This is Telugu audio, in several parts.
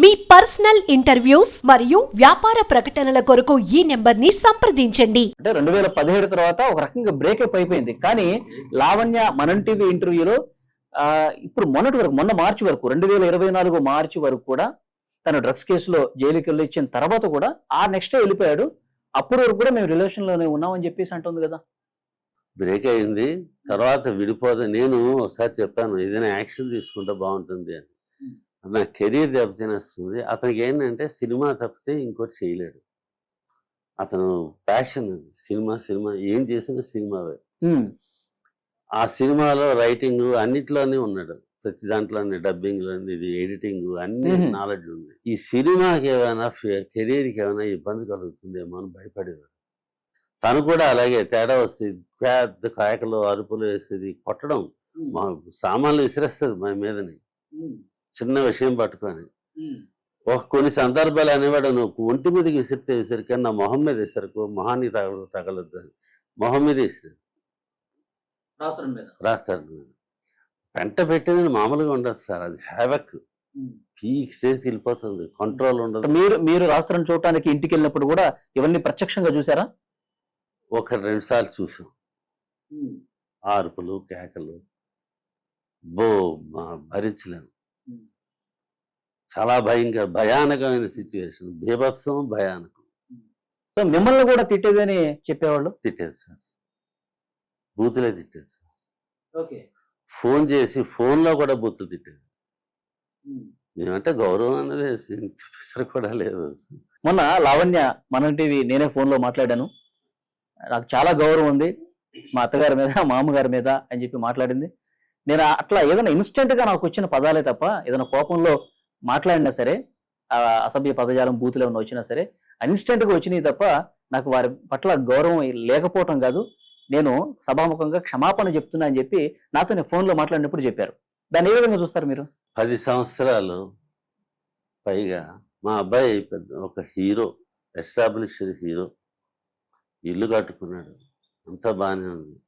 మీ పర్సనల్ ఇంటర్వ్యూస్ మరియు వ్యాపార ప్రకటనల కొరకు ఈ నెంబర్ని సంప్రదించండి. అంటే రెండు వేల పదిహేడు తర్వాత ఒక రకంగా బ్రేకప్ అయిపోయింది. కానీ లావణ్య మనం టీవీ ఇంటర్వ్యూలో ఆ, ఇప్పుడు మొన్నటి వరకు మొన్న మార్చి వరకు రెండు వేల ఇరవై నాలుగు మార్చి వరకు కూడా తను డ్రగ్స్ కేసులో జైలుకి వెళ్ళి ఇచ్చిన తర్వాత కూడా ఆ నెక్స్ట్ వెళ్ళిపోయాడు. అప్పటి వరకు కూడా మేము రిలేషన్లోనే ఉన్నామని చెప్పేసి అంటుంది కదా. బ్రేక్ అయింది. తర్వాత విడిపోదు. నేను ఒకసారి చెప్పాను ఏదైనా యాక్షన్ తీసుకుంటే బాగుంటుంది అని. నా కెరీర్ దెబ్బతినేస్తుంది అతనికి ఏంటంటే సినిమా తప్పితే ఇంకోటి చేయలేడు. అతను ప్యాషన్ సినిమా సినిమా ఏం చేసినా సినిమావే. ఆ సినిమాలో రైటింగ్ అన్నిట్లోనే ఉన్నాడు. ప్రతి దాంట్లోనే డబ్బింగ్ ఇది ఎడిటింగ్ అన్ని. నాలెడ్జ్ ఉంది. ఈ సినిమాకి ఏమైనా కెరీర్కి ఏమైనా ఇబ్బంది కలుగుతుందేమో అని భయపడేవాడు. తను కూడా అలాగే తేడా వస్తుంది పెద్ద కాయకలు అరుపులు వేసేది కొట్టడం సామాన్లు విసిరేస్తుంది మా మీదని. చిన్న విషయం పట్టుకొని. ఒక కొన్ని సందర్భాలు అనేవాడు నువ్వు ఒంటి మీదకి విసిరితే విసిరిక నా మొహం మీద విసరకు మొహాన్ని తగల తగలొద్దు అని. మొహం మీద విసిరి. రాస్తాడు పెంట పెట్టేది మామూలుగా ఉండదు సార్ అది హ్యావక్ పీక్ స్టేజ్కి వెళ్ళిపోతుంది కంట్రోల్ ఉండదు. మీరు మీరు రాష్ట్రం చూడటానికి ఇంటికి వెళ్ళినప్పుడు కూడా ఇవన్నీ ప్రత్యక్షంగా చూసారా? ఒక రెండు సార్లు చూసాం. ఆర్పులు కేకలు. బో మా- భరించలేము. చాలా భయంకర భయానకమైన సిచ్యువేషన్ బీభత్సం భయానకం. సో మిమ్మల్ని కూడా తిట్టేదని చెప్పేవాళ్ళు? తిట్టేది సార్. బూతులే తిట్టేది సార్. ఓకే. ఫోన్ చేసి ఫోన్లో కూడా బూతులు తిట్టేది. మేమంటే గౌరవం అనేది పిసరు కూడా లేదు. మొన్న లావణ్య మన టీవీ నేనే phone లో మాట్లాడాను. నాకు చాలా గౌరవం ఉంది. మా అత్తగారి మీద మా అమ్మగారి మీద అని చెప్పి మాట్లాడింది. నేను అట్లా ఏదైనా ఇన్స్టెంట్గా నాకు వచ్చిన పదాలే తప్ప ఏదైనా కోపంలో మాట్లాడినా సరే అసభ్య పదజాలం బూతులు ఏమైనా వచ్చినా సరే ఇన్స్టెంట్గా వచ్చినాయి తప్ప నాకు వారి పట్ల గౌరవం లేకపోవటం కాదు. నేను సభాముఖంగా క్షమాపణ చెప్తున్నా అని చెప్పి నాతో నేను ఫోన్లో మాట్లాడినప్పుడు చెప్పారు. దాన్ని ఏ విధంగా చూస్తారు మీరు? పది సంవత్సరాలు పైగా మా అబ్బాయి పెద్ద ఒక హీరో ఎస్టాబ్లిష్డ్ హీరో. ఇల్లు కట్టుకున్నాడు. అంతా బాగానే ఉంది.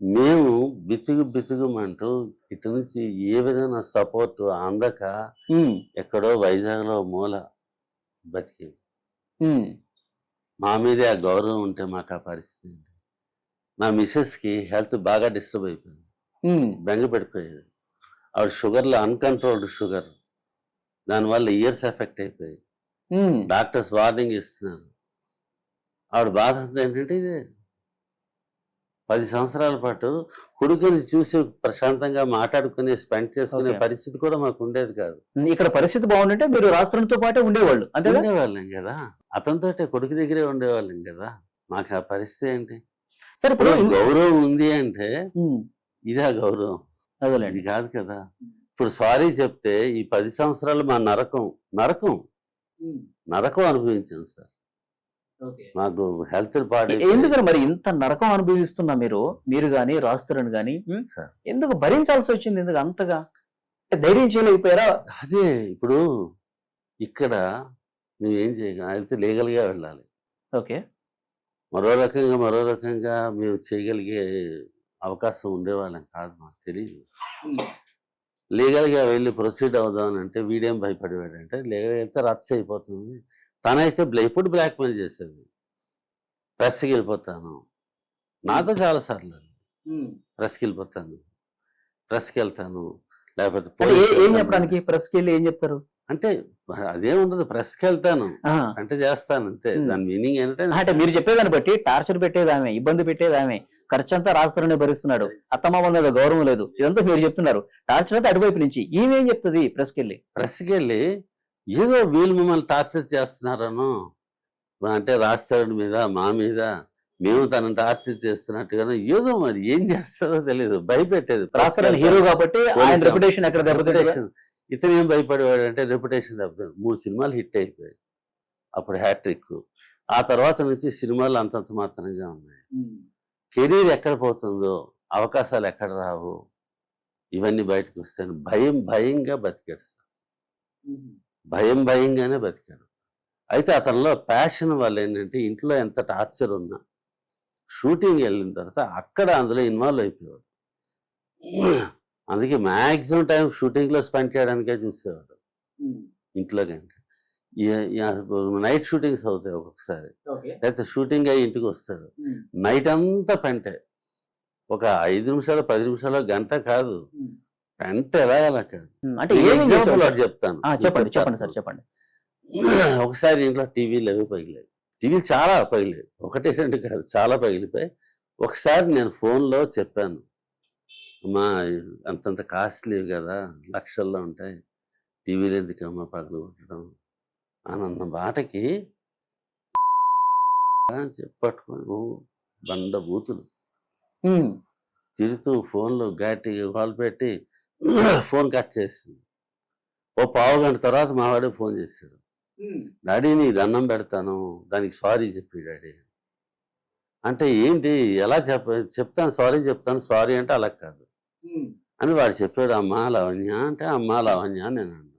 మేము బితుకు బితుకుమంటూ ఇటు నుంచి ఏ విధమైన సపోర్ట్ అందక ఎక్కడో వైజాగ్లో మూల బతికింది ఉమ్, మా మీదే ఆ గౌరవం ఉంటే మాకు ఆ పరిస్థితి నా మిస్సెస్కి హెల్త్ బాగా డిస్టర్బ్ అయిపోయింది. బెంగ పడిపోయేది ఆవిడ షుగర్లో అన్కంట్రోల్డ్ షుగర్ దానివల్ల ఇయర్స్ ఎఫెక్ట్ అయిపోయాయి. డాక్టర్స్ వార్నింగ్ ఇస్తున్నారు. ఆవిడ బాధ ఏంటంటే ఇదే పది సంవత్సరాల పాటు కొడుకుని చూసి ప్రశాంతంగా మాట్లాడుకుని స్పెండ్ చేసుకునే. పరిస్థితి కూడా మాకు ఉండేది కాదు. ఇక్కడ పరిస్థితి బాగుందంటే మీరు రాష్ట్రంతో పాటే ఉండేవాళ్ళు అంతేగా ఉండేవాళ్ళం కదా. అతనితో కొడుకు దగ్గరే ఉండేవాళ్ళం కదా. మాకు ఆ పరిస్థితి ఏంటి? సరే ఇప్పుడు గౌరవం ఉంది అంటే ఇదే గౌరవం. అదేలేండి. కాదు కదా. ఇప్పుడు సారీ చెప్తే ఈ పది సంవత్సరాలు మా నరకం నరకం. నరకం అనుభవించాం సార్. మాకు హెల్త్ ఎందుకని మరి ఇంత నరకం అనుభవిస్తున్నా మీరు? మీరు గాని రాస్తురని గాని. ఎందుకు భరించాల్సి వచ్చింది ఎందుకు అంతగా? ధైర్యం చేయలేకపోయారా? అదే ఇప్పుడు ఇక్కడ నువ్వేం చేయగల అయితే లీగల్గా వెళ్ళాలి. ఓకే. మరో రకంగా మరో రకంగా మేము చేయగలిగే అవకాశం ఉండేవాళ్ళం కాదు మాకు తెలియదు లీగల్గా వెళ్ళి ప్రొసీడ్ అవుదాం అంటే వీడేం భయపడేవాడంటే లీగల్గా వెళ్తే రచ్చ అయిపోతుంది. తనైతే బ్లా- ఎప్పుడు బ్లాక్మెయిల్ చేసేది? ప్రెస్కి వెళ్ళిపోతాను నాతో చాలాసార్లు ప్రెస్కి వెళ్ళిపోతాను ప్రెస్కి వెళ్తాను లేకపోతే ఏ-. చెప్పడానికి? వెళ్ళి ఏం చెప్తారు? అంటే అదేం ఉండదు. ప్రెస్కి వెళ్తాను అంటే చేస్తాను అంతే. దాని మీనింగ్ ఏంటంటే అంటే మీరు చెప్పేదాన్ని బట్టి టార్చర్ పెట్టేది ఆమె ఇబ్బంది పెట్టేది ఆమె ఖర్చు అంతా రాస్తారనే భరిస్తున్నాడు. అత్తమామల మీద గౌరవం లేదు. ఇదంతా మీరు చెప్తున్నారు. టార్చర్ అయితే అటువైపు నుంచి. ఈమె ఏం చెప్తుంది? ప్రెస్కి వెళ్ళి ప్రెస్కి వెళ్ళి ఏదో వీళ్ళు మమ్మల్ని టార్చర్ చేస్తున్నారను అంటే రాస్తాడు మీద మా మీద మేము తనని టార్చర్ చేస్తున్నట్టుగా ఏదో మరి ఏం చేస్తారో తెలియదు భయపెట్టేది. హీరో కాబట్టి ఆయన రెప్యుటేషన్ ఎక్కడ రెప్యుటేషన్ ఇతను ఏం భయపడేవాడు అంటే రెప్యుటేషన్ దెబ్బతింది. మూడు సినిమాలు హిట్ అయిపోయాయి. అప్పుడు హ్యాట్రిక్. ఆ తర్వాత నుంచి సినిమాలు అంతంత మాత్రంగా ఉన్నాయి. కెరీర్ ఎక్కడ పోతుందో అవకాశాలు ఎక్కడ రావు ఇవన్నీ బయటకు వస్తాయని భయం భయంగా బతికాడు సార్. భయం భయంగానే బతికాడు అయితే అతనిలో ప్యాషన్ వల్ల ఏంటంటే ఇంట్లో ఎంత టార్చర్ ఉన్నా షూటింగ్ వెళ్ళిన తర్వాత అక్కడ అందులో ఇన్వాల్వ్ అయిపోయాడు అందుకే మ్యాక్సిమం టైం షూటింగ్లో స్పెండ్ చేయడానికే చూసేవాడు. ఇంట్లో కంటే నైట్ షూటింగ్స్ అవుతాయి ఒక్కొక్కసారి. లేకపోతే షూటింగ్ అయ్యి ఇంటికి వస్తాడు. నైట్ అంతా పెంటే. ఒక ఐదు నిమిషాలు పది నిమిషాలు గంట కాదు. పెంట ఎలా ఎలా కాదు అంటే చెప్తాను. చెప్పండి చెప్పండి. సార్ చెప్పండి. ఒకసారి ఇంట్లో టీవీలు అవి పగిలాయి. టీవీలు చాలా పగిలాయి. ఒకటి రెండు కాదు చాలా పగిలిపోయి. ఒకసారి నేను ఫోన్లో చెప్పాను. అమ్మా అంతంత కాస్ట్లీ కదా లక్షల్లో ఉంటాయి. టీవీలు ఎందుకమ్మా పగలు కొట్టడం అని అన్న మాటకి అని చెప్పి పట్టుకొని ఓ బండ బూతులు. తిడుతూ ఫోన్లో గట్టిగా కాల్ పెట్టి ఫోన్ కట్ చేసింది. ఓ పావు గంట తర్వాత మా వాడికి ఫోన్ చేశాడు. డాడీ నీ దండం పెడతాను దానికి సారీ చెప్పి డాడీ. అంటే ఏంటి? ఎలా చెప్ప చెప్తాను సారీ చెప్తాను సారీ అంటే అలా కాదు. అని వాడు చెప్పాడు అమ్మా లావణ్య అంటే అమ్మా లావణ్య అని నేను అన్నాను.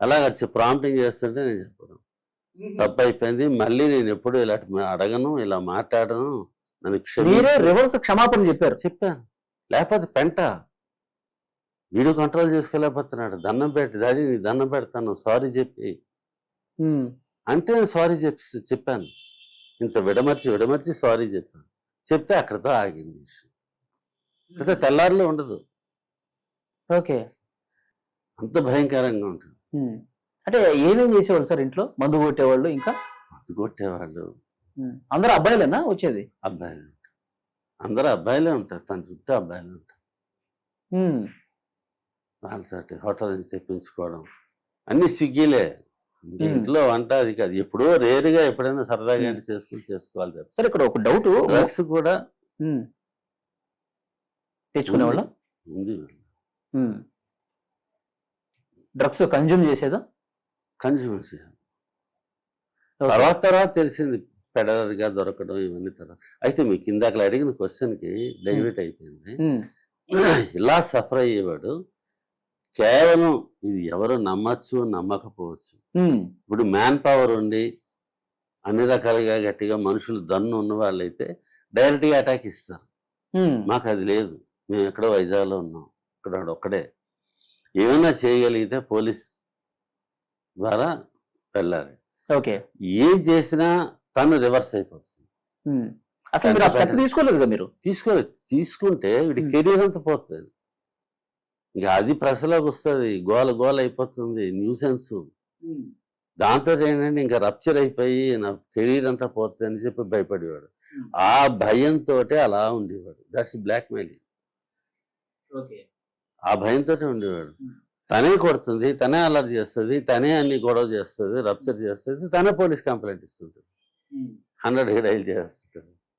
అలాగ ప్రాంప్టింగ్ చేస్తుంటే నేను చెప్పడం తప్పు అయిపోయింది మళ్ళీ నేను ఎప్పుడు ఇలా అడగను ఇలా మాట్లాడను నన్ను రివర్స్ క్షమాపణ చెప్పారు. చెప్పాను. లేకపోతే పెంట. వీడు కంట్రోల్ చేసుకోలేకపోతున్నాడు. దండం పెట్టి డాడీ నీ దండం పెడతాను సారీ చెప్పి. అంటే నేను సారీ చెప్పి చెప్పాను. ఇంత విడమర్చి విడమర్చి సారీ చెప్పాను. చెప్తే అక్కడితో ఆగింది అయితే తెల్లారిలో ఉండదు. ఓకే. అంత భయంకరంగా ఉంటుంది. అంటే ఏమేం చేసేవాళ్ళు సార్ ఇంట్లో? మందు కొట్టేవాళ్ళు ఇంకా? అది కొట్టేవాళ్ళు. అందరూ అబ్బాయిలేనా వచ్చేది? అబ్బాయిలు అందరూ అబ్బాయిలే ఉంటారు. తన చుట్టూ అబ్బాయిలు ఉంటారు. వాళ్ళతోటి హోటల్ నుంచి తెప్పించుకోవడం. అన్ని స్విగ్గీలే. ఇంట్లో వంట అది కాదు. ఎప్పుడో రేరుగా ఎప్పుడైనా సరదాగా చేసుకుని చేసుకోవాలి తప్ప సార్ ఇక్కడ ఒక డౌట్. డ్రగ్స్ కూడా తెచ్చుకునేవాళ్ళ? ఉంది. డ్రగ్స్ కన్జ్యూమ్ చేసేదా? Consumers Okay. తర్వాత తర్వాత తెలిసింది పెడరగా దొరకడం ఇవన్నీ తర్వాత. అయితే మీకు ఇందాక అడిగిన క్వశ్చన్కి డైవర్ట్ అయిపోయింది. ఇలా సఫర్ అయ్యేవాడు కేవలం ఇది ఎవరు నమ్మచ్చు నమ్మకపోవచ్చు. ఇప్పుడు మ్యాన్ పవర్ ఉండి అన్ని రకాలుగా గట్టిగా మనుషులు దన్ను ఉన్న వాళ్ళైతే డైరెక్ట్గా అటాక్ ఇస్తారు. మాకు అది లేదు. మేము ఎక్కడో వైజాగ్లో ఉన్నాం. ఇక్కడ ఒక్కడే. ఏమైనా చేయగలిగితే పోలీస్ ద్వారా వెళ్ళాలి. ఓకే. ఏం చేసినా తను రివర్స్ అయిపోతుంది. అసలు మీరు తీసుకోలేదు కదా మీరు? తీసుకోలేదు. తీసుకుంటే వీడి. కెరీర్ అంతా పోతుంది. ఇక అది ప్రశ్నలోకి వస్తుంది. గోల గోల అయిపోతుంది. న్యూసెన్స్. దాంతో ఏంటంటే ఇంకా రప్చర్ అయిపోయి నా కెరీర్ అంతా పోతుంది అని చెప్పి భయపడేవాడు. ఆ భయంతో అలా ఉండేవాడు. That's blackmailing okay. ఆ భయంతో ఉండేవాడు. తనే కొడుతుంది తనే అలర్ట్ చేస్తుంది తనే అన్ని గొడవ చేస్తుంది రప్చర్ చేస్తుంది తనే పోలీస్ కంప్లైంట్ ఇస్తుంది హండ్రెడ్ డైల్ చేస్తుంది